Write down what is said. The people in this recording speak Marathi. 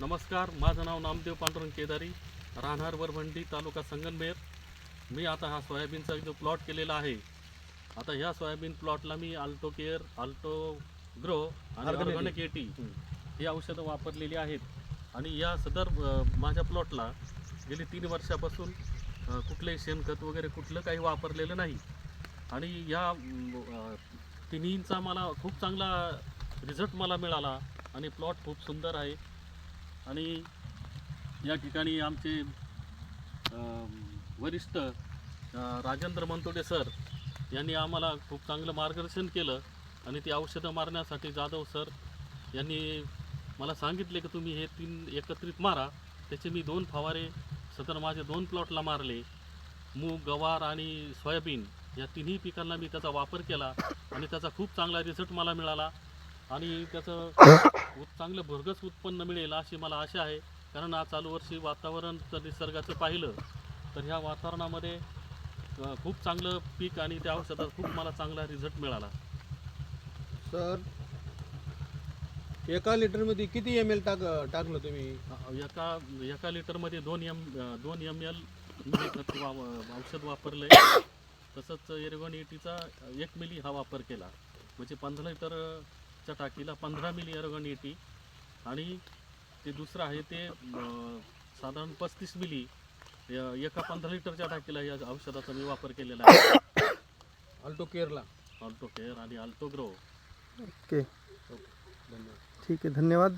नमस्कार माझं नाव नामदेव पांडुरंग केदारी राहणार वरभंडी तालुका संगनमेर. मी आता हा सोयाबीनचा जो प्लॉट केलेला आहे आता ह्या सोयाबीन प्लॉटला मी अल्टो केअर अल्टो ग्रो आणि. ऑर्गॅनिक एटी ही औषधं वापरलेली आहेत. आणि या सदर माझ्या प्लॉटला गेली तीन वर्षापासून कुठलंही शेणखत वगैरे कुठलं काही वापरलेलं नाही. आणि या तिन्हींचा मला खूप चांगला रिझल्ट मला मिळाला आणि प्लॉट खूप सुंदर आहे. आणि या ठिकाणी आमचे वरिष्ठ राजेंद्र मंतोडे सर यांनी आम्हाला खूप चांगलं मार्गदर्शन केलं आणि ती औषधं मारण्यासाठी जाधव सर यांनी मला सांगितले की तुम्ही हे तीन एकत्रित मारा. त्याचे मी दोन फवारे सतर माझे दोन प्लॉटला मारले. मूग गवार आणि सोयाबीन या तिन्ही पिकांना मी त्याचा वापर केला आणि त्याचा खूप चांगला रिझल्ट मला मिळाला. आणि त्याचं चांगलं भरगस उत्पन्न मिळेल अशी मला आशा आहे. कारण आज चालू वर्षी वातावरण जर निसर्गाचं पाहिलं तर ह्या वातावरणामध्ये खूप चांगलं पीक आणि त्या औषधात खूप मला चांगला रिझल्ट मिळाला. सर एका लिटरमध्ये किती एम एल टाक टाकलं तुम्ही? एका एका लिटरमध्ये दोन एम दोन एम एल औषध वापरलं आहे तसंच एरगॉन एटीचा एक मिली हा वापर केला. म्हणजे पंधरा लिटरच्या टाकीला पंधरा मिली एरगॉन एटी आणि ते दुसरं आहे ते साधारण पस्तीस मिली या- एका पंधरा लिटरच्या टाकीला या औषधाचा मी वापर केलेला आहे. अल्टो केअरला ऑल्टो केअर आणि अल्टो ग्रो ओके धन्यवाद. ठीक आहे धन्यवाद.